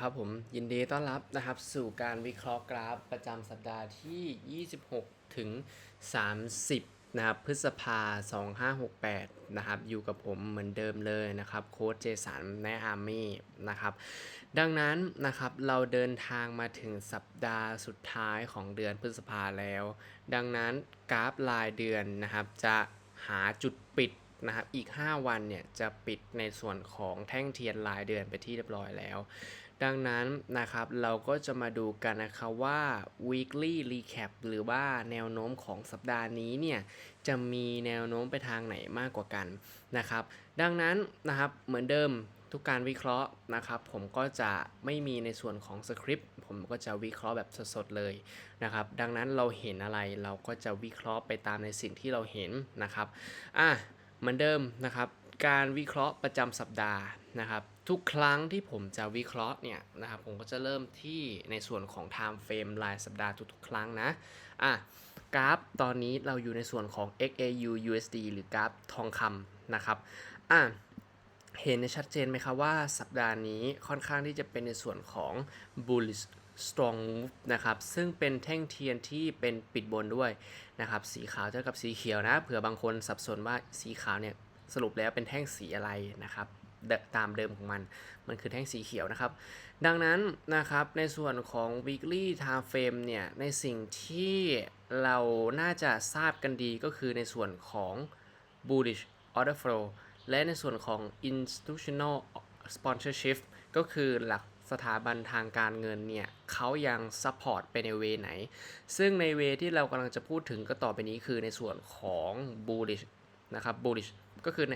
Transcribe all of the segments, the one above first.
ครับผมยินดีต้อนรับนะครับสู่การวิเคราะห์กราฟประจำสัปดาห์ที่ 26 ถึง 30 นะครับพฤษภา 2568 นะครับอยู่กับผมเหมือนเดิมเลยนะครับโค้ชเจสันในอาร์มี่นะครับดังนั้นนะครับเราเดินทางมาถึงสัปดาห์สุดท้ายของเดือนพฤษภาแล้ว ดังนั้นกราฟรายเดือนนะครับจะหาจุดปิดนะครับอีก 5 วันเนี่ยจะปิดในส่วนของแท่งเทียนรายเดือนไปที่เรียบร้อยแล้ว ดังนั้นนะครับเราก็จะมาดูกันนะครับว่า weekly recap หรือว่าแนวโน้มของสัปดาห์นี้เนี่ยจะมีแนวโน้มไปทางไหนมากกว่ากันนะครับ ดังนั้นนะครับเหมือนเดิมทุกการวิเคราะห์นะครับ ผมก็จะไม่มีในส่วนของสคริปต์ผมก็จะวิเคราะห์แบบสดๆเลยนะครับ ดังนั้นเราเห็นอะไรเราก็จะวิเคราะห์ไปตามในสิ่งที่เราเห็นนะครับอะเหมือนเดิมนะครับ การวิเคราะห์ประจำสัปดาห์นะครับ ทุกครั้งที่ผมจะวิเคราะห์เนี่ยนะครับผมก็จะเริ่มที่ในส่วนของ time frame รายสัปดาห์ทุกๆ ครั้งนะอะกราฟตอนนี้เราอยู่ในส่วนของ XAU USD หรือกราฟทองคำนะครับอะเห็นชัดเจนไหมครับว่าสัปดาห์นี้ค่อนข้างที่จะเป็นในส่วนของ bullish strong move นะครับซึ่งเป็นแท่งเทียนที่เป็นปิดบนด้วยนะครับสีขาวเท่ากับสีเขียวนะเผื่อบางคนสับสนว่าสีขาวเนี่ยสรุปแล้วเป็นแท่งสีอะไรนะครับ ตามเดิมของมัน มันคือแท่งสีเขียวนะครับ ดังนั้นนะครับในส่วนของ weekly time frame เนี่ยในสิ่งที่เราน่าจะทราบกันดีก็คือในส่วนของ bullish order flow และในส่วนของ institutional sponsorship ก็คือหลักสถาบันทางการเงินเนี่ยเขายัง support ไปในเวไหน ซึ่งในเวที่เรากำลังจะพูดถึงก็ต่อไปนี้คือในส่วนของ bullish นะครับ bullish ก็คือใน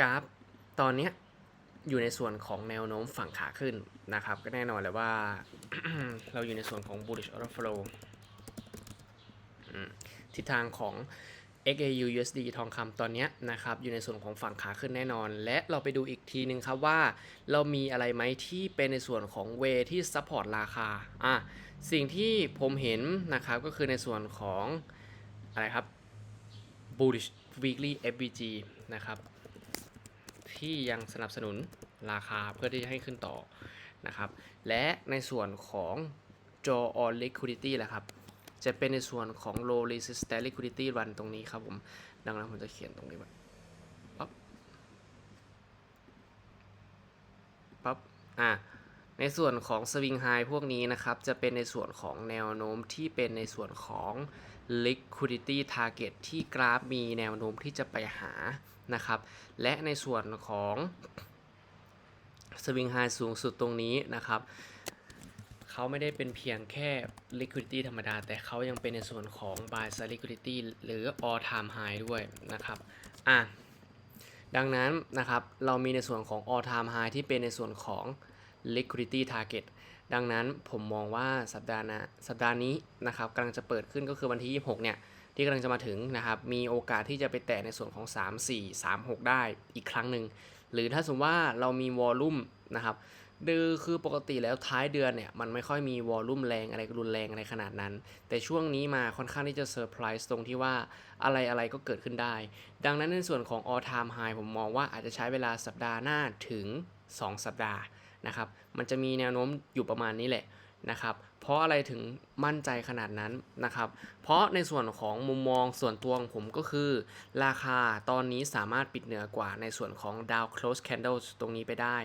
กราฟตอนนี้อยู่ในส่วนของแนวโน้มฝั่งขาขึ้นนะครับ ก็แน่นอนเลยว่าเราอยู่ในส่วนของ bullish order flow ทิศทางของ XAU USD ทองคำตอนนี้นะครับ อยู่ในส่วนของฝั่งขาขึ้นแน่นอน และเราไปดูอีกทีนึงครับว่า เรามีอะไรไหมที่เป็นในส่วนของเวที่ซัพพอร์ตราคาอะสิ่งที่ผมเห็นนะครับ ก็คือในส่วนของอะไรครับ bullish weekly FBG นะครับ ที่ยังสนับสนุนราคาเพื่อที่จะให้ขึ้นต่อนะครับ และในส่วนของ jaw on liquidity แหละครับ จะเป็นในส่วนของ low resistance liquidity run ตรงนี้ครับผม ดังนั้นผมจะเขียนตรงนี้ไว้ปั๊บปั๊บอะในส่วนของ swing high พวกนี้นะครับ จะเป็นในส่วนของแนวโน้มที่เป็นในส่วนของ liquidity target ที่กราฟมีแนวโน้มที่จะไปหา นะครับ และในส่วนของ swing high สูงสุดตรงนี้นะครับเขาไม่ได้เป็นเพียงแค่ liquidity ธรรมดา แต่เขายังเป็นในส่วนของ buy side liquidity หรือ all time high ด้วยนะครับอะดังนั้นนะครับเรามีในส่วนของ all time high ที่เป็นในส่วนของ liquidity target ดังนั้นผมมองว่าสัปดาห์นะสัปดาห์นี้นะครับกำลังจะเปิดขึ้นก็คือวันที่ 26 เนี่ย ที่กำลังจะมาถึงนะครับ มีโอกาสที่จะไปแตะในส่วนของ 3 4 3 6 ได้อีกครั้งหนึ่ง หรือถ้าสมมติว่าเรามีวอลลุ่มนะครับดือคือปกติแล้วท้ายเดือนเนี่ย มันไม่ค่อยมีวอลลุ่มแรงอะไรรุนแรงอะไรขนาดนั้น แต่ช่วงนี้มาค่อนข้างที่จะเซอร์ไพรส์ตรงที่ว่าอะไรอะไรก็เกิดขึ้นได้ ดังนั้นในส่วนของ all time high ผมมองว่าอาจจะใช้เวลาสัปดาห์หน้าถึง 2 สัปดาห์นะครับ มันจะมีแนวโน้มอยู่ประมาณนี้แหละนะครับ เพราะอะไรถึงมั่นใจขนาดนั้นนะครับ เพราะในส่วนของมุมมองส่วนตัวของผมก็คือ ราคาตอนนี้สามารถปิดเหนือกว่าในส่วนของ Dow close candle ตรงนี้ไปได้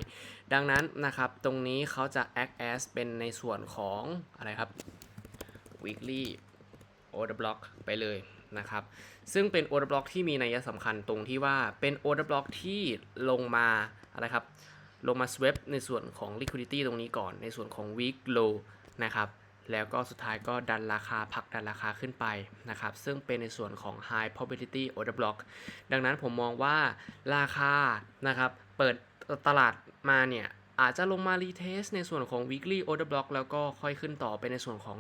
ดังนั้นนะครับตรงนี้เขาจะ act as เป็นในส่วนของอะไรครับ weekly order block ไปเลยนะครับ ซึ่งเป็น order block ที่มีนัยสำคัญตรงที่ว่าเป็น order block ที่ลงมาอะไรครับลงมา swap ในส่วนของ liquidity ตรงนี้ก่อนในส่วนของ week low นะครับแล้วก็สุดท้ายก็ดันราคาผักดันราคาขึ้นไปนะครับซึ่งเป็นในส่วนของ high probability order block ดังนั้นผมมองว่าราคานะครับเปิดตลาดมาเนี่ยอาจจะลงมา retest ในส่วนของ weekly order block แล้วก็ค่อยขึ้นต่อไปในส่วนของ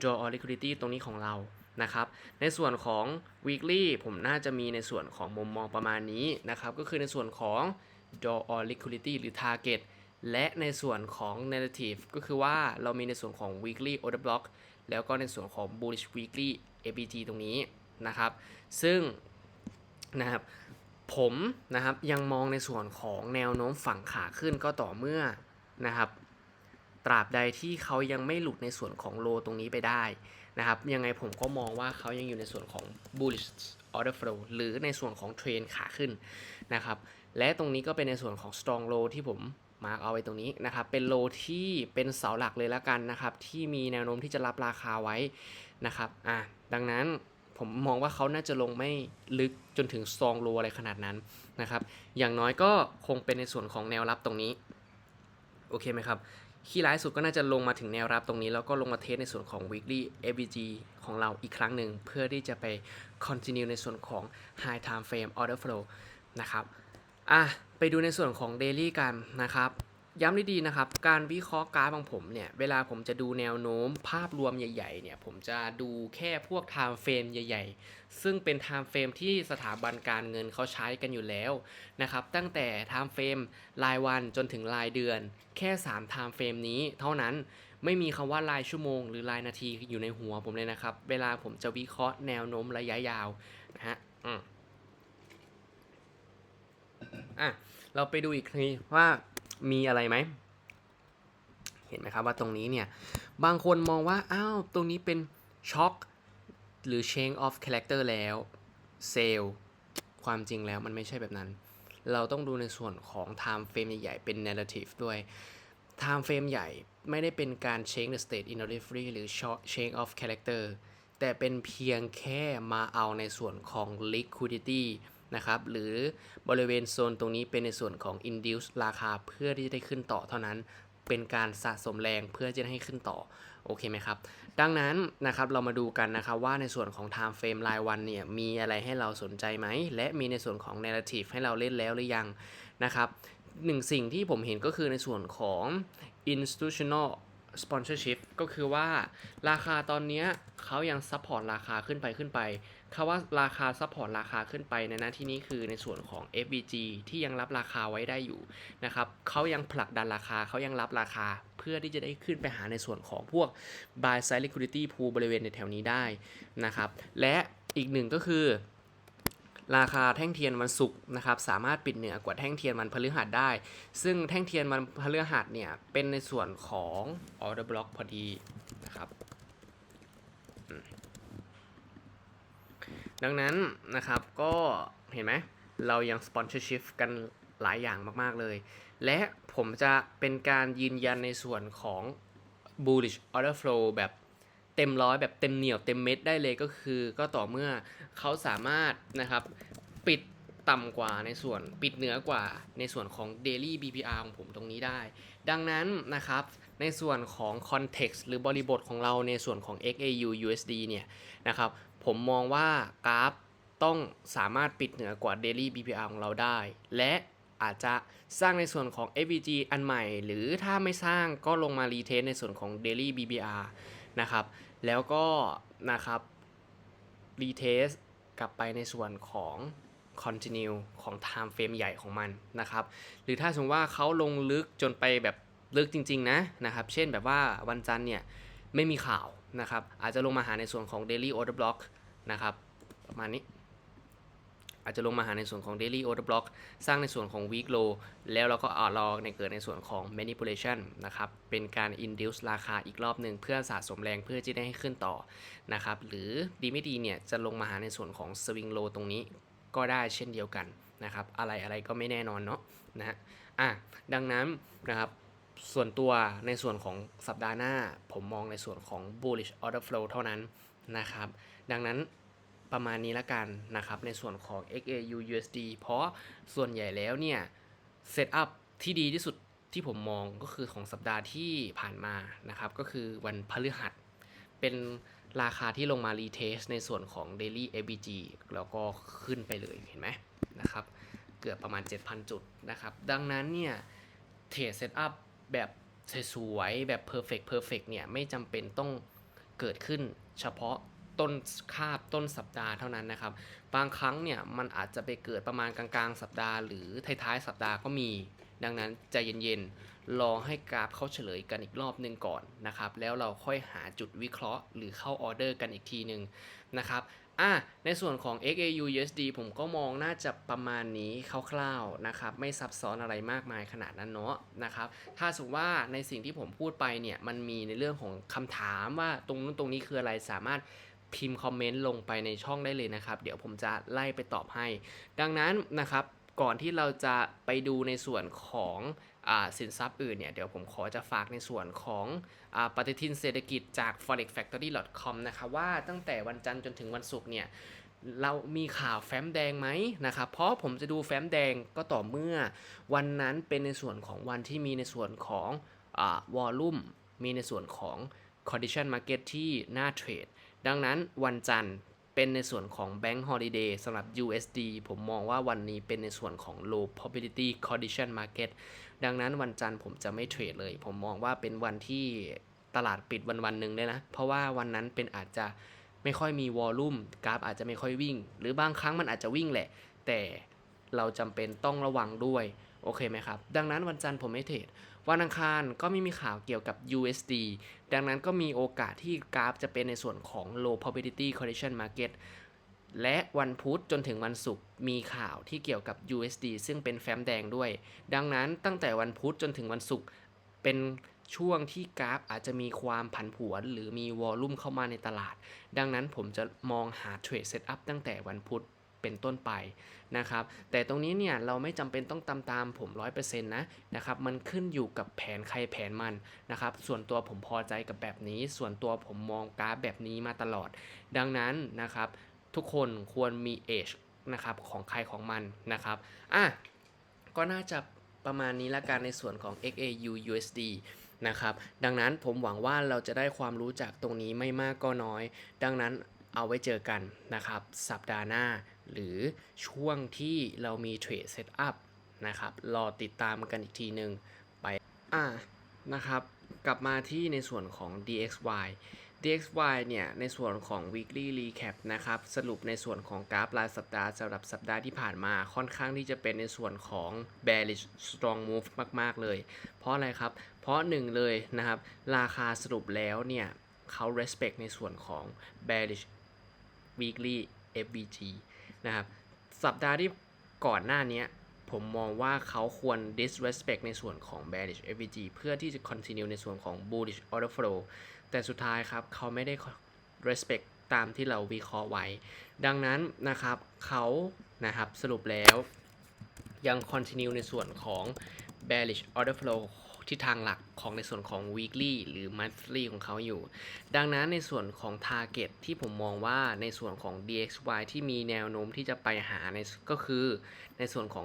draw on liquidity ตรงนี้ของเรานะครับในส่วนของ weekly ผมน่าจะมีในส่วนของมุมมองประมาณนี้นะครับก็คือในส่วนของ draw on liquidity หรือ target และในส่วนของ narrative ก็คือว่าเรามีในส่วนของ weekly order block แล้วก็ในส่วนของ bullish weekly ABG ตรงนี้นะครับ ซึ่งนะครับผมนะครับยังมองในส่วนของแนวโน้มฝั่งขาขึ้นก็ต่อเมื่อนะครับ ตราบใดที่เขายังไม่หลุดในส่วนของโลตรงนี้ไปได้นะครับ ยังไงผมก็มองว่าเขายังอยู่ในส่วนของ bullish order flow หรือในส่วนของเทรนขาขึ้นนะครับ และตรงนี้ก็เป็นในส่วนของ strong low ที่ผม มาร์กเอาไว้ตรงนี้นะครับ เป็นโลที่เป็นเสาหลักเลยแล้วกันนะครับ ที่มีแนวโน้มที่จะรับราคาไว้นะครับ อะ ดังนั้นผมมองว่าเขาน่าจะลงไม่ลึกจนถึง strong low อะไรขนาดนั้นนะครับ อย่างน้อยก็คงเป็นในส่วนของแนวรับตรงนี้ โอเคไหมครับ ขี้ร้ายสุดก็น่าจะลงมาถึงแนวรับตรงนี้ แล้วก็ลงมาเทสในส่วนของ weekly AVG ของเราอีกครั้งหนึ่ง เพื่อที่จะไป continue ในส่วนของ high time frame order flow นะครับ อะ ไปดูในส่วนของ daily กันนะครับย้ำดีๆนะครับ การวิเคราะห์กราฟของผมเนี่ย เวลาผมจะดูแนวโน้มภาพรวมใหญ่ๆเนี่ย ผมจะดูแค่พวก time frame ใหญ่ๆ ซึ่งเป็น time frame ที่สถาบันการเงินเขาใช้กันอยู่แล้วนะครับ ตั้งแต่ time frame รายวันจนถึงรายเดือน แค่3 time frame นี้เท่านั้นไม่มีคำว่ารายชั่วโมงหรือรายนาทีอยู่ในหัวผมเลยนะครับ เวลาผมจะวิเคราะห์แนวโน้มระยะยาวนะฮะอืมอะ เราไปดูอีกทีว่ามีอะไรไหม เห็นไหมครับว่าตรงนี้เนี่ย บางคนมองว่า อ้าว ตรงนี้เป็นช็อคหรือ change of character แล้วเซลความจริงแล้วมันไม่ใช่แบบนั้น เราต้องดูในส่วนของ time frame ใหญ่ๆ เป็น narrative ด้วย time frame ใหญ่ไม่ได้เป็นการ change the state in the referee หรือ change of character แต่เป็นเพียงแค่มาเอาในส่วนของ liquidity นะครับหรือบริเวณโซนตรงนี้เป็นในส่วนของ induce ราคาเพื่อที่จะได้ขึ้นต่อเท่านั้นเป็นการสะสมแรงเพื่อจะให้ขึ้นต่อโอเคไหมครับ ดังนั้นนะครับเรามาดูกันนะครับว่าในส่วนของ time frame รายวันเนี่ยมีอะไรให้เราสนใจไหม และมีในส่วนของ narrative ให้เราเล่นแล้วหรือยังนะครับหนึ่งสิ่งที่ผมเห็นก็คือในส่วนของ institutional sponsorship ก็คือว่าราคาตอนนี้เขายังซัพพอร์ตราคาขึ้นไปขึ้นไป คำว่าราคาซัพพอร์ตราคาขึ้นไปในหน้าที่นี้คือในส่วนของ FBG ที่ยังรับราคาไว้ได้อยู่นะครับเขายังผลักดันราคาเขายังรับราคาเพื่อที่จะได้ขึ้นไปหาในส่วนของพวก buy side liquidity pool บริเวณในแถวนี้ได้นะครับ และอีกหนึ่งก็คือราคาแท่งเทียนวันศุกร์นะครับสามารถปิดเหนือกว่าแท่งเทียนวันพฤหัสได้ ซึ่งแท่งเทียนวันพฤหัสเนี่ยเป็นในส่วนของ order block พอดีนะครับอืม ดังนั้นนะครับก็เห็นไหมเรายัง sponsorship กันหลายอย่างมาก ๆ เลย และผมจะเป็นการยืนยันในส่วนของ bullish order flow แบบเต็มร้อยแบบเต็มเหนียวเต็มเม็ดได้เลยก็คือ ก็ต่อเมื่อเขาสามารถนะครับปิดต่ำกว่าในส่วนปิดเหนือกว่าในส่วนของ daily BPR ของผมตรงนี้ได้ ดังนั้นนะครับในส่วนของ context หรือบริบทของเราในส่วนของ XAU USD เนี่ยนะครับ ผมมองว่ากราฟต้องสามารถปิดเหนือกว่า daily BPR ของเราได้ และอาจจะสร้างในส่วนของ FVG อันใหม่ หรือถ้าไม่สร้างก็ลงมารีเทสในส่วนของ daily BPR นะครับ แล้วก็นะครับรีเทสกลับไปในส่วนของ continue ของ time frame ใหญ่ของมันนะครับ หรือถ้าสมมติว่าเขาลงลึกจนไปแบบลึกจริง ๆ นะนะครับ เช่นแบบว่าวันจันทร์เนี่ยไม่มีข่าว นะครับอาจจะลงมาหาในส่วนของ daily order block นะครับประมาณนี้ อาจจะลงมาหาในส่วนของ daily order block สร้างในส่วนของ week low แล้วเราก็อารอในเกิดในส่วนของ manipulation นะครับเป็นการ induce ราคาอีกรอบหนึ่งเพื่อสะสมแรงเพื่อที่ได้ให้ขึ้นต่อนะครับหรือดีไม่ดีเนี่ยจะลงมาหาในส่วนของ swing low ตรงนี้ก็ได้เช่นเดียวกันนะครับอะไรอะไรก็ไม่แน่นอนเนาะนะฮะอะดังนั้นนะครับ ส่วนตัวในส่วนของสัปดาห์หน้า ผมมองในส่วนของ bullish order flow เท่านั้นนะครับ ดังนั้นประมาณนี้ละกันนะครับ ในส่วนของ XAU USD เพราะส่วนใหญ่แล้วเนี่ยเซตอัพที่ดีที่สุดที่ผมมองก็คือของสัปดาห์ที่ผ่านมานะครับ ก็คือวันพฤหัส เป็นราคาที่ลงมารีเทสในส่วนของ Daily ABG แล้วก็ขึ้นไปเลยเห็นไหมนะครับ เกือบประมาณ 7,000 จุดนะครับ ดังนั้นเนี่ยเทรดเซตอัพ แบบสวยๆแบบ perfect perfect เนี่ยไม่จำเป็นต้องเกิดขึ้นเฉพาะต้นคาบต้นสัปดาห์เท่านั้นนะครับ บางครั้งเนี่ยมันอาจจะไปเกิดประมาณกลางๆ สัปดาห์หรือท้ายๆสัปดาห์ก็มี ดังนั้นใจเย็นๆ รอให้กราฟเขาเฉลยกันอีกรอบหนึ่งก่อนนะครับ แล้วเราค่อยหาจุดวิเคราะห์ หรือเข้าออเดอร์กันอีกทีหนึ่งนะครับ อะในส่วนของ XAU USD ผมก็มองน่าจะประมาณนี้คร่าวๆนะครับ ไม่ซับซ้อนอะไรมากมายขนาดนั้นเนาะนะครับ ถ้าสมมติว่าในสิ่งที่ผมพูดไปเนี่ย มันมีในเรื่องของคำถามว่าตรงนู้นตรงนี้คืออะไรสามารถพิมพ์คอมเมนต์ลงไปในช่องได้เลยนะครับ เดี๋ยวผมจะไล่ไปตอบให้ ดังนั้นนะครับ ก่อนที่เราจะไปดูในส่วนของ สินทรัพย์อื่นเนี่ยเดี๋ยวผมขอจะฝากในส่วนของอาปฏิทินเศรษฐกิจจาก forexfactory.com นะครับว่าตั้งแต่วันจันทร์จนถึงวันศุกร์เนี่ยเรามีข่าวแฟ้มแดงไหมนะครับ เพราะผมจะดูแฟ้มแดงก็ต่อเมื่อวันนั้นเป็นในส่วนของวันที่มีในส่วนของวอลลุ่มมีในส่วนของ condition market ที่น่าเทรด ดังนั้นวันจันทร์เป็นในส่วนของ Bank Holiday สำหรับ USD ผมมองว่าวันนี้เป็นในส่วนของ low probability condition market ดังนั้นวันจันทร์ผมจะไม่เทรดเลย ผมมองว่าเป็นวันที่ตลาดปิดวันวันหนึ่งเลยนะ เพราะว่าวันนั้นเป็นอาจจะไม่ค่อยมีวอลลุ่มกราฟอาจจะไม่ค่อยวิ่ง หรือบางครั้งมันอาจจะวิ่งแหละ แต่เราจำเป็นต้องระวังด้วยโอเคไหมครับ ดังนั้นวันจันทร์ผมไม่เทรดวันอังคารก็ไม่มีข่าวเกี่ยวกับ USD ดังนั้นก็มีโอกาสที่กราฟจะเป็นในส่วนของ low probability correction market และวันพุธจนถึงวันศุกร์มีข่าวที่เกี่ยวกับ USD ซึ่งเป็นแฟ้มแดงด้วย ดังนั้นตั้งแต่วันพุธจนถึงวันศุกร์เป็นช่วงที่กราฟอาจจะมีความผันผวน หรือมีวอลลุ่มเข้ามาในตลาด ดังนั้นผมจะมองหาเทรดเซตอัพตั้งแต่วันพุธเป็นต้นไปนะครับ แต่ตรงนี้เนี่ยเราไม่จำเป็นต้องตามตามผม 100%นะนะครับ มันขึ้นอยู่กับแผนใครแผนมันนะครับ ส่วนตัวผมพอใจกับแบบนี้ ส่วนตัวผมมองกราฟแบบนี้มาตลอด ดังนั้นนะครับ ทุกคนควรมี age นะครับของใครของมันนะครับอะก็น่าจะประมาณนี้ละกันในส่วนของ XAU USD นะครับ ดังนั้นผมหวังว่าเราจะได้ความรู้จากตรงนี้ไม่มากก็น้อย ดังนั้นเอาไว้เจอกันนะครับ สัปดาห์หน้า หรือช่วงที่เรามีเทรดเซตอัพนะครับ รอติดตามกันอีกทีหนึ่งไป อะนะครับ กลับมาที่ในส่วนของ DXY DXY เนี่ย ในส่วนของ weekly recap นะครับ สรุปในส่วนของกราฟรายสัปดาห์สำหรับสัปดาห์ที่ผ่านมาค่อนข้างที่จะเป็นในส่วนของ bearish strong move มาก ๆ เลย เพราะอะไรครับ เพราะหนึ่งเลยนะครับ ราคาสรุปแล้วเนี่ยเขา respect ในส่วนของ bearish weekly FVG นะครับ สัปดาห์ที่ก่อนหน้านี้ผมมองว่าเขาควร disrespect ในส่วนของ bearish FVG เพื่อที่จะ continue ในส่วนของ bullish order flow แต่สุดท้ายครับเขาไม่ได้ respect ตามที่เราวิเคราะห์ไว้ ดังนั้นนะครับเขานะครับสรุปแล้วยัง continue ในส่วนของ bearish order flow ที่ทางหลักของในส่วนของ weekly หรือ monthly ของเขาอยู่ ดังนั้นในส่วนของ target ที่ผมมองว่าในส่วนของ DXY ที่มีแนวโน้มที่จะไปหาในก็คือในส่วนของ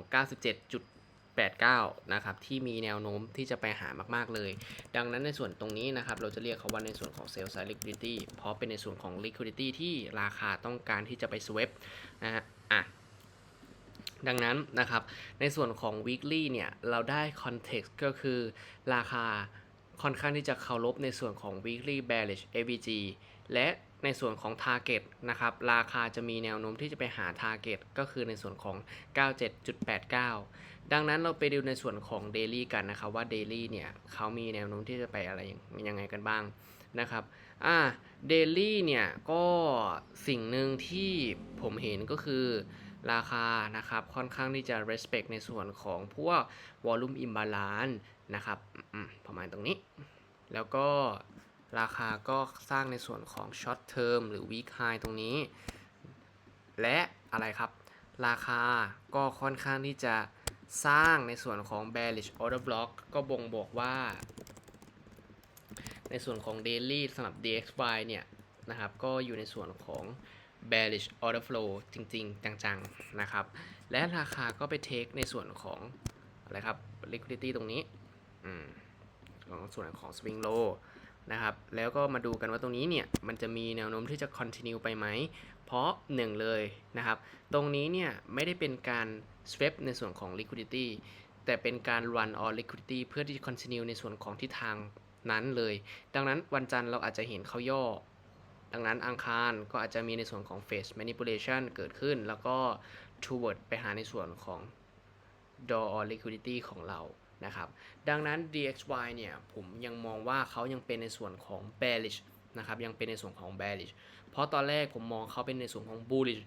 89 นะครับที่มีแนวโน้มที่จะไปหามากๆเลย ดังนั้นในส่วนตรงนี้นะครับเราจะเรียกเขาว่าในส่วนของ sell side liquidity เพราะเป็นในส่วนของ liquidity ที่ราคาต้องการที่จะไป swap นะฮะอะดังนั้นนะครับในส่วนของ weekly เนี่ยเราได้ context ก็คือราคาค่อนข้างที่จะเคารพในส่วนของ weekly bearish AVG และในส่วนของ target นะครับราคาจะมีแนวโน้มที่จะไปหา target ก็คือในส่วนของ 97.89 ดังนั้นเราไปดูในส่วนของ daily กันนะครับว่า daily เนี่ยเขามีแนวโน้มที่จะไปอะไรยังไงกันบ้างนะครับอ่า daily เนี่ยก็สิ่งหนึ่งที่ผมเห็นก็คือราคานะครับค่อนข้างที่จะ respect ในส่วนของพวก volume imbalance นะครับประมาณตรงนี้ แล้วก็ราคาก็สร้างในส่วนของ short term หรือ week high ตรงนี้ และอะไรครับ ราคาก็ค่อนข้างที่จะ สร้างในส่วนของ bearish order block ก็บ่งบอกว่า ในส่วนของ daily สำหรับ DXY เนี่ยนะครับ ก็อยู่ในส่วนของ bearish order flow จริง ๆ จัง ๆ นะครับ และราคาก็ไปเทคในส่วนของ อะไรครับ liquidity ตรงนี้ของส่วนของ swing low นะครับ แล้วก็มาดูกันว่าตรงนี้เนี่ย มันจะมีแนวโน้มที่จะ continue ไปไหม เพราะหนึ่งเลยนะครับ ตรงนี้เนี่ย ไม่ได้เป็นการ swap ในส่วนของ liquidity แต่เป็นการ run on liquidity เพื่อที่จะ continue ในส่วนของทิศทางนั้นเลย ดังนั้นวันจันทร์เราอาจจะเห็นเขาย่อ ดังนั้นอังคารก็อาจจะมีในส่วนของ phase manipulation เกิดขึ้น แล้วก็ toward ไปหาในส่วนของ door or liquidity ของเรานะครับ ดังนั้น DXY เนี่ย ผมยังมองว่าเขายังเป็นในส่วนของ bearish นะครับ ยังเป็นในส่วนของ bearish เพราะตอนแรกผมมองเขาเป็นในส่วนของ bullish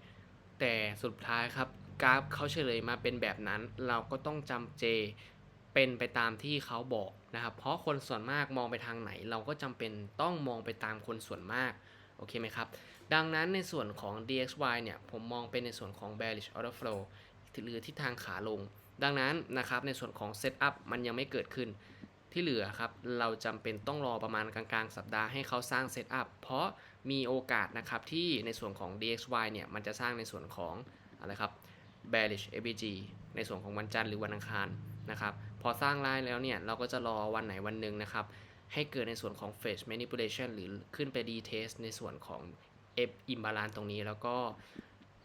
แต่สุดท้ายครับ กราฟเขาเฉลยมาเป็นแบบนั้น เราก็ต้องจำเจเป็นไปตามที่เขาบอกนะครับ เพราะคนส่วนมากมองไปทางไหน เราก็จำเป็นต้องมองไปตามคนส่วนมากโอเคไหมครับ ดังนั้นในส่วนของ DXY เนี่ยผมมองเป็นในส่วนของ bearish order flow หรือทิศทางขาลง ดังนั้นนะครับในส่วนของ setup มันยังไม่เกิดขึ้น ที่เหลือครับเราจำเป็นต้องรอประมาณกลางๆ สัปดาห์ให้เขาสร้าง setup เพราะมีโอกาสนะครับที่ในส่วนของ DXY เนี่ยมันจะสร้างในส่วนของอะไรครับ bearish ABG ในส่วนของวันจันทร์หรือวันอังคารนะครับ พอสร้างไลน์แล้วเนี่ย เราก็จะรอวันไหนวันหนึ่งนะครับ ให้เกิดในส่วนของ phase manipulation หรือขึ้นไป retest ในส่วนของ F imbalance ตรงนี้ แล้วก็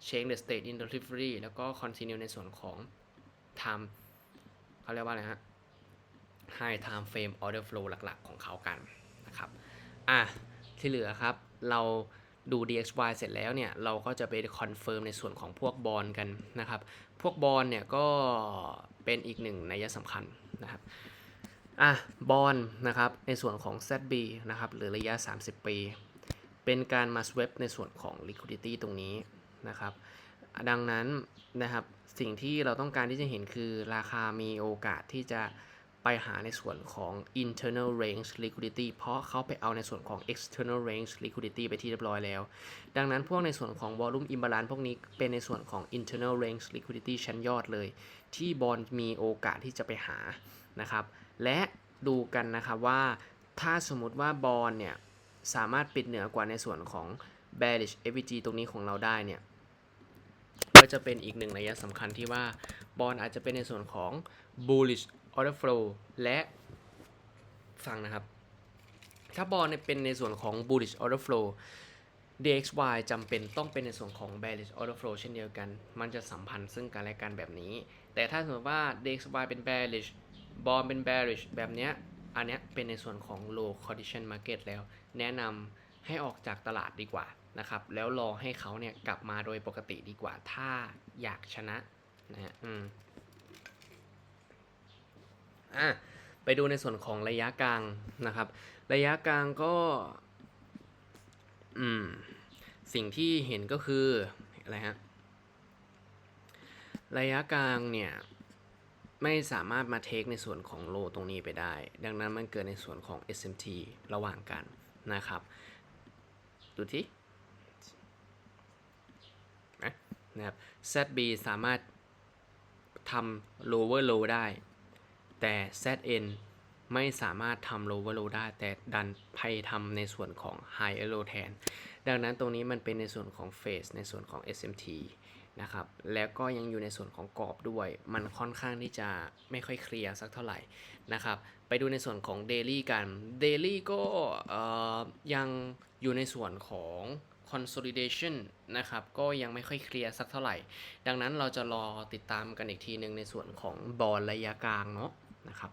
change the state in delivery แล้วก็ continue ในส่วนของ time เขาเรียกว่าอะไรฮะ high time frame order flow หลักๆ ของเขากันนะครับ อะ ที่เหลือครับ เรา ดู DXY เสร็จแล้วเนี่ย เราก็จะไปคอนเฟิร์มในส่วนของพวกบอลกันนะครับ พวกบอลเนี่ยก็เป็นอีกหนึ่งนัยสำคัญนะครับอะบอลนะครับในส่วนของ ZB นะครับหรือระยะ 30 ปี เป็นการมา swap ในส่วนของ liquidity ตรงนี้นะครับดังนั้นนะครับสิ่งที่เราต้องการที่จะเห็นคือราคามีโอกาสที่จะ ไปหาในส่วนของ internal range liquidity เพราะเขาไปเอาในส่วนของ external range liquidity ไปที่เรียบร้อยแล้ว ดังนั้นพวกในส่วนของ volume imbalance พวกนี้เป็นในส่วนของ internal range liquidity ชั้นยอดเลย ที่บอลมีโอกาสที่จะไปหานะครับ และดูกันนะครับว่าถ้าสมมติว่าบอลเนี่ยสามารถปิดเหนือกว่าในส่วนของ bearish FVG ตรงนี้ของเราได้เนี่ยก็จะเป็นอีกหนึ่งนัยสำคัญที่ว่าบอลอาจจะเป็นในส่วนของ bullish order flow และฟังนะครับถ้าบอลเนี่ยเป็นในส่วนของ bullish order flow DXY จำเป็นต้องเป็นในส่วนของ bearish order flow เช่นเดียวกัน มันจะสัมพันธ์ซึ่งกันและกันแบบนี้ แต่ถ้าสมมติว่า DXY เป็น bearish บอลเป็น bearish แบบเนี้ย อันเนี้ยเป็นในส่วนของ low condition market แล้ว แนะนำให้ออกจากตลาดดีกว่านะครับ แล้วรอให้เขาเนี่ยกลับมาโดยปกติดีกว่า ถ้าอยากชนะนะฮะอืม อะไปดูในส่วนของระยะกลางนะครับ ระยะกลางก็อืมสิ่งที่เห็นก็คืออะไรฮะระยะกลางเนี่ยไม่สามารถมาเทคในส่วนของโลตรงนี้ไปได้ ดังนั้นมันเกิดในส่วนของ SMT ระหว่างกันนะครับ ดูที่นะครับ ZB สามารถทำ lower low ได้ แต่ ZN ไม่สามารถทำ lower low ได้แต่ดันไปทำในส่วนของ higher low แทน ดังนั้นตรงนี้มันเป็นในส่วนของ phase ในส่วนของ SMT นะครับ แล้วก็ยังอยู่ในส่วนของกรอบด้วย มันค่อนข้างที่จะไม่ค่อยเคลียร์สักเท่าไหร่นะครับ ไปดูในส่วนของ Daily กัน Daily ก็ยังอยู่ในส่วนของ consolidation นะครับ ก็ยังไม่ค่อยเคลียร์สักเท่าไหร่ ดังนั้นเราจะรอติดตามกันอีกทีหนึ่งในส่วนของบอลระยะกลางเนาะ นะครับ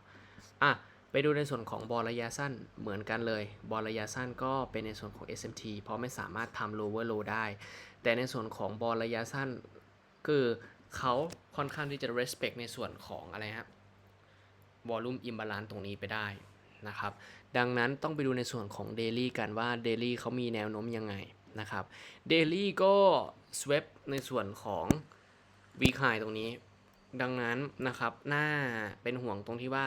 อะไปดูในส่วนของบอลระยะสั้นเหมือนกันเลย บอลระยะสั้นก็เป็นในส่วนของ SMT เพราะไม่สามารถทำ lower low ได้ แต่ในส่วนของบอลระยะสั้น คือเขาค่อนข้างที่จะ respect ในส่วนของอะไรครับ volume imbalance ตรงนี้ไปได้นะครับ ดังนั้นต้องไปดูในส่วนของ daily กันว่า daily เขามีแนวโน้มยังไงนะครับ daily ก็ swap ในส่วนของ week high ตรงนี้ ดังนั้นนะครับน่าเป็นห่วงตรงที่ว่า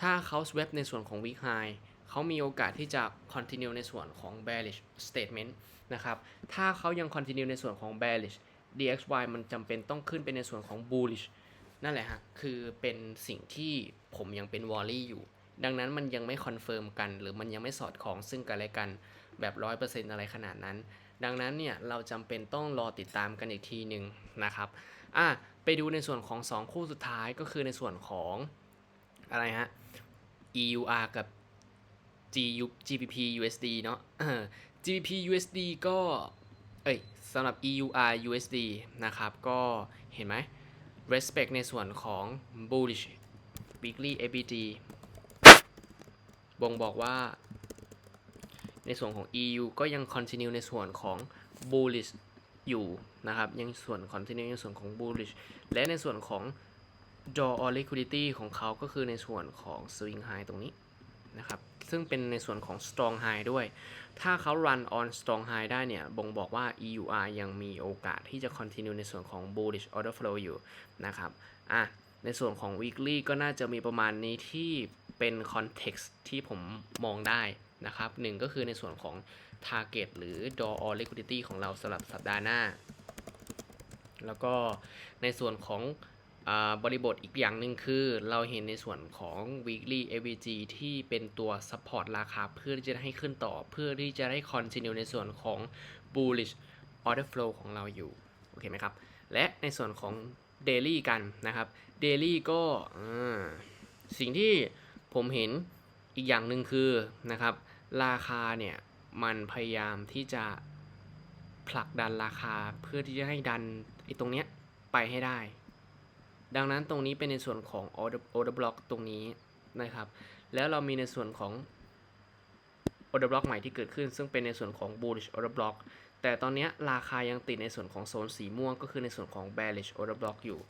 ถ้าเขา swap ในส่วนของ week high เขามีโอกาสที่จะ continue ในส่วนของ bearish statement นะครับ ถ้าเขายัง continue ในส่วนของ bearish DXY มันจำเป็นต้องขึ้นไปในส่วนของ bullish นั่นแหละฮะ คือเป็นสิ่งที่ผมยังเป็นวอลลี่อยู่ ดังนั้นมันยังไม่คอนเฟิร์มกัน หรือมันยังไม่สอดคล้องซึ่งกันและกันแบบ 100%อะไรขนาดนั้น ดังนั้นเนี่ยเราจำเป็นต้องรอติดตามกันอีกทีหนึ่งนะครับ อะ ไปดูในส่วนของ 2 คู่สุดท้ายก็คือในส่วนของอะไรฮะ EUR กับ GU GBP USD เนาะ GBP USD ก็ เอ้ยสำหรับ EUR USD นะครับ ก็เห็นไหม respect ในส่วนของ bullish weekly ABG บ่งบอกว่า ในส่วนของ EU ก็ยัง continue ในส่วนของ bullish อยู่ นะครับยังส่วน continue ในส่วนของ bullish และในส่วนของ draw or liquidity ของเขาก็คือในส่วนของ swing high ตรงนี้นะครับซึ่งเป็นในส่วนของ strong high ด้วย ถ้าเขา run on strong high ได้เนี่ย บ่งบอกว่า EUR ยังมีโอกาสที่จะ continue ในส่วนของ bullish order flow อยู่นะครับอะในส่วนของ weekly ก็น่าจะมีประมาณนี้ที่เป็น context ที่ผมมองได้นะครับหนึ่งก็คือในส่วนของ target หรือ door or liquidity ของเราสำหรับสัปดาห์หน้า แล้วก็ในส่วนของอบริบทอีกอย่างหนึ่งคือ เราเห็นในส่วนของ weekly AVG ที่เป็นตัว support ราคาเพื่อที่จะให้ขึ้นต่อ เพื่อที่จะได้ continue ในส่วนของ bullish order flow ของเราอยู่ โอเคไหมครับ และในส่วนของ daily กันนะครับ daily ก็สิ่งที่ผมเห็นอีกอย่างหนึ่งคือนะครับ ราคาเนี่ยมันพยายามที่จะผลักดันราคาเพื่อที่จะให้ดัน ไอ้ตรงเนี้ยไปให้ได้ ดังนั้นตรงนี้เป็นในส่วนของ order order block ตรงนี้นะครับ แล้วเรามีในส่วนของ order block ใหม่ที่เกิดขึ้น ซึ่งเป็นในส่วนของ bullish order block แต่ตอนเนี้ยราคายังติดในส่วนของโซนสีม่วงก็คือในส่วนของ bearish order block อยู่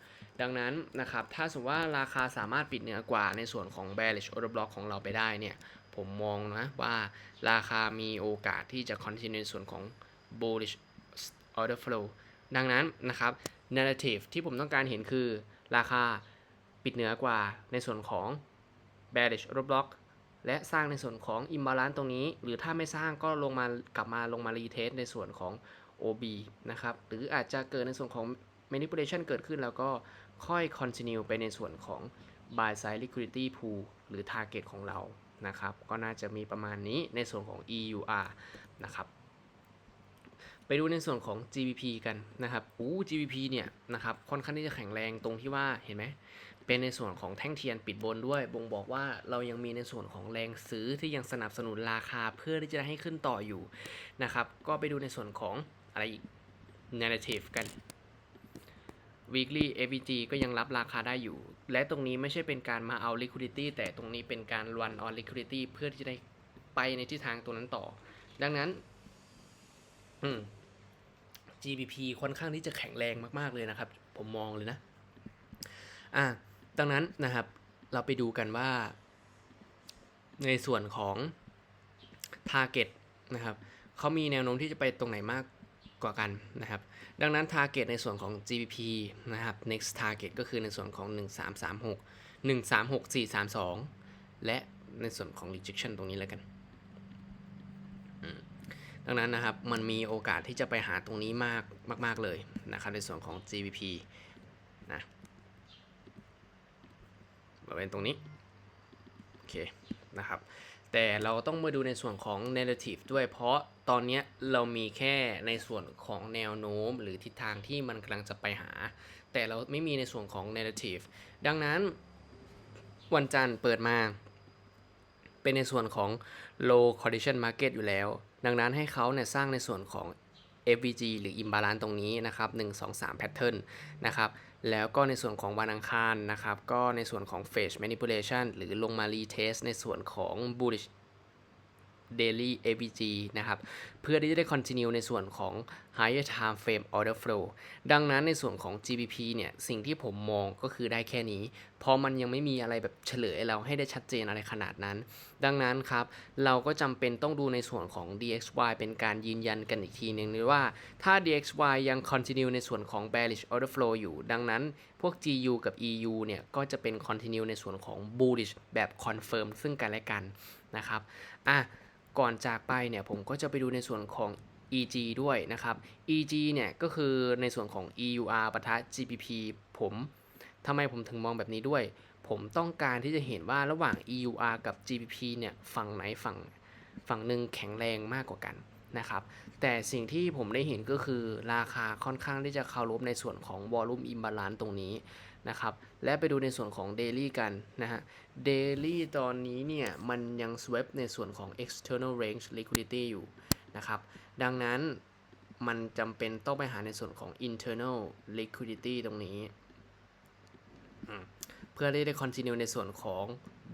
ดังนั้นนะครับถ้าสมมติว่าราคาสามารถปิดเหนือกว่าในส่วนของ bearish order block ของเราไปได้เนี่ยผมมองนะว่าราคามีโอกาสที่จะ continue ในส่วนของ bullish order flow ดังนั้นนะครับ narrative ที่ผมต้องการเห็นคือราคาปิดเหนือกว่าในส่วนของ bearish order block และสร้างในส่วนของ imbalance ตรงนี้ หรือถ้าไม่สร้างก็ลงมากลับมาลงมา retest ในส่วนของ OB นะครับ หรืออาจจะเกิดในส่วนของ manipulation เกิดขึ้นแล้วก็ค่อย continue ไปในส่วนของ buy side liquidity pool หรือ target ของเรานะครับ ก็น่าจะมีประมาณนี้ในส่วนของ EUR นะครับ ไปดูในส่วนของ GBP กันนะครับอู้ GBP เนี่ยนะครับค่อนข้างที่จะแข็งแรงตรงที่ว่าเห็นไหมเป็นในส่วนของแท่งเทียนปิดบนด้วย บ่งบอกว่าเรายังมีในส่วนของแรงซื้อที่ยังสนับสนุนราคาเพื่อที่จะให้ขึ้นต่ออยู่นะครับก็ไปดูในส่วนของอะไรอีก narrative กัน weekly AVG ก็ยังรับราคาได้อยู่ และตรงนี้ไม่ใช่เป็นการมาเอา liquidity แต่ตรงนี้เป็นการ run on liquidity เพื่อที่จะได้ไปในทิศทางตัวนั้นต่อ ดังนั้น อืม GBP ค่อนข้างที่จะแข็งแรงมากๆเลยนะครับ ผมมองเลยนะ อะดังนั้นนะครับ เราไปดูกันว่า ในส่วนของ Target นะครับเขามีแนวโน้มที่จะไปตรงไหนมากกว่ากันนะครับ ดังนั้น Target ในส่วนของ GBP นะครับ next target ก็คือในส่วนของ 1336 136432 และในส่วนของ rejection ตรงนี้แล้วกัน ดังนั้นนะครับมันมีโอกาสที่จะไปหาตรงนี้มากมาก ๆเลยนะครับในส่วนของ GBP นะบริเวณตรงนี้โอเคนะครับแต่เราต้องมาดูในส่วนของ narrative ด้วยเพราะตอนนี้เรามีแค่ในส่วนของแนวโน้ม หรือทิศทางที่มันกำลังจะไปหา แต่เราไม่มีในส่วนของ narrative ดังนั้น วันจันทร์เปิดมา เป็นในส่วนของ low condition market อยู่แล้ว ดังนั้นให้เขาเนี่ยสร้างในส่วนของ FVG หรือ imbalance ตรงนี้นะครับ 1 2 3 pattern นะครับ แล้วก็ในส่วนของวันอังคารนะครับ ก็ในส่วนของ phase manipulation หรือลงมา retest ในส่วนของ bullish daily AVG นะครับ เพื่อที่จะได้ continue ในส่วนของ higher time frame order flow ดังนั้นในส่วนของ GBP เนี่ย สิ่งที่ผมมองก็คือได้แค่นี้ เพราะมันยังไม่มีอะไรแบบเฉลยเราให้ได้ชัดเจนอะไรขนาดนั้น ดังนั้นครับ เราก็จำเป็นต้องดูในส่วนของ DXY เป็นการยืนยันกันอีกทีหนึ่งเลยว่าถ้า DXY ยัง continue ในส่วนของ bearish order flow อยู่ ดังนั้นพวก GU กับ EU เนี่ย ก็จะเป็น continue ในส่วนของ bullish แบบ confirm ซึ่งกันและกันนะครับ อะ ก่อนจากไปเนี่ยผมก็จะไปดูในส่วนของ EG ด้วยนะครับ EG เนี่ยก็คือในส่วนของ EUR ปะทะ GBP ผมทำไมผมถึงมองแบบนี้ด้วย ผมต้องการที่จะเห็นว่าระหว่าง EUR กับ GBP เนี่ยฝั่งไหนฝั่งฝั่งหนึ่งแข็งแรงมากกว่ากันนะครับ แต่สิ่งที่ผมได้เห็นก็คือราคาค่อนข้างที่จะเคารพในส่วนของ Volume Imbalance ตรงนี้ นะครับ และไปดูในส่วนของ Daily กันนะฮะ Daily ตอนนี้เนี่ย มันยัง swap ในส่วนของ external range liquidity อยู่นะครับ ดังนั้นมันจำเป็นต้องไปหาในส่วนของ internal liquidity ตรงนี้ เพื่อที่ได้ continue ในส่วนของ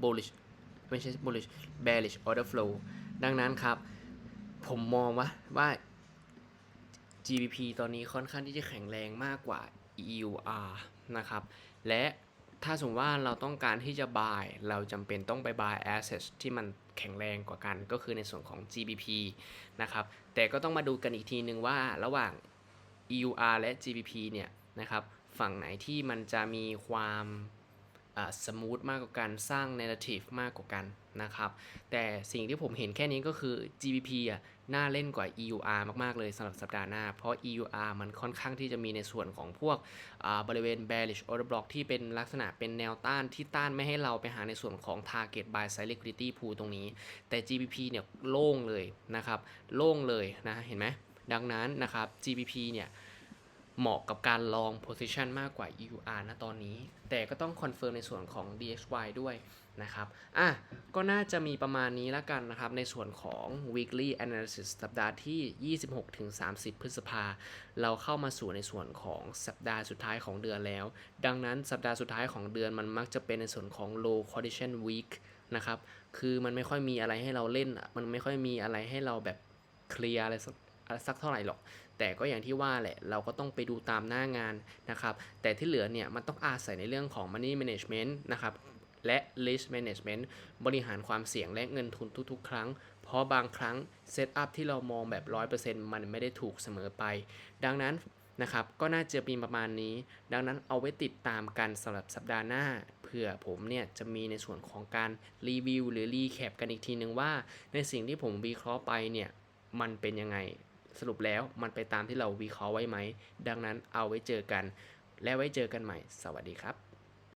bullish ไม่ใช่ bullish bearish order flow ดังนั้นครับ ผมมองว่าว่า GBP ตอนนี้ค่อนข้างที่จะแข็งแรงมากกว่า EUR นะครับ และถ้าสมมติว่าเราต้องการที่จะ buy เราจำเป็นต้องไป buy assets ที่มันแข็งแรงกว่ากัน ก็คือในส่วนของ GBP นะครับ แต่ก็ต้องมาดูกันอีกทีนึงว่าระหว่าง EUR และ GBP เนี่ยนะครับ ฝั่งไหนที่มันจะมีความ สมูทมากกว่ากันสร้าง narrative มากกว่ากันนะครับ แต่สิ่งที่ผมเห็นแค่นี้ก็คือ GBP อะน่าเล่นกว่า EUR มาก ๆ เลยสำหรับสัปดาห์หน้า เพราะ EUR มันค่อนข้างที่จะมีในส่วนของพวกอ่าบริเวณ bearish order block ที่เป็นลักษณะเป็นแนวต้านที่ต้านไม่ให้เราไปหาในส่วนของ target buy side liquidity pool ตรงนี้ แต่ GBP เนี่ยโล่งเลยนะครับ โล่งเลยนะ เห็นไหม ดังนั้นนะครับ GBP เนี่ย เหมาะกับการลอง position มากกว่า EUR นะตอนนี้ แต่ก็ต้องคอนเฟิร์มในส่วนของ DXY ด้วยนะครับ อะ ก็น่าจะมีประมาณนี้แล้วกันนะครับ ในส่วนของ weekly analysis สัปดาห์ที่ 26-30 พฤษภา เราเข้ามาสู่ในส่วนของสัปดาห์สุดท้ายของเดือนแล้ว ดังนั้นสัปดาห์สุดท้ายของเดือนมันมักจะเป็นในส่วนของ low condition week นะครับ คือมันไม่ค่อยมีอะไรให้เราเล่น มันไม่ค่อยมีอะไรให้เราแบบเคลียร์อะไรสักเท่าไหร่หรอก แต่ก็อย่างที่ว่าแหละเราก็ต้องไปดูตามหน้างานนะครับ แต่ที่เหลือเนี่ยมันต้องอาศัยในเรื่องของ money management นะครับและ risk management บริหารความเสี่ยงและเงินทุนทุกๆ ครั้ง เพราะบางครั้ง set up ที่เรามองแบบ 100%มันไม่ได้ถูกเสมอไป ดังนั้นนะครับ ก็น่าจะมีประมาณนี้ ดังนั้นเอาไว้ติดตามกันสำหรับสัปดาห์หน้า เผื่อผมเนี่ยจะมีในส่วนของการรีวิวหรือรีแคปกันอีกทีนึงว่า ในสิ่งที่ผมวิเคราะห์ไปเนี่ย มันเป็นยังไง สรุปแล้วมันไปตามที่เราวิเคราะห์ไว้ไหม ดังนั้นเอาไว้เจอกัน และไว้เจอกันใหม่ สวัสดีครับ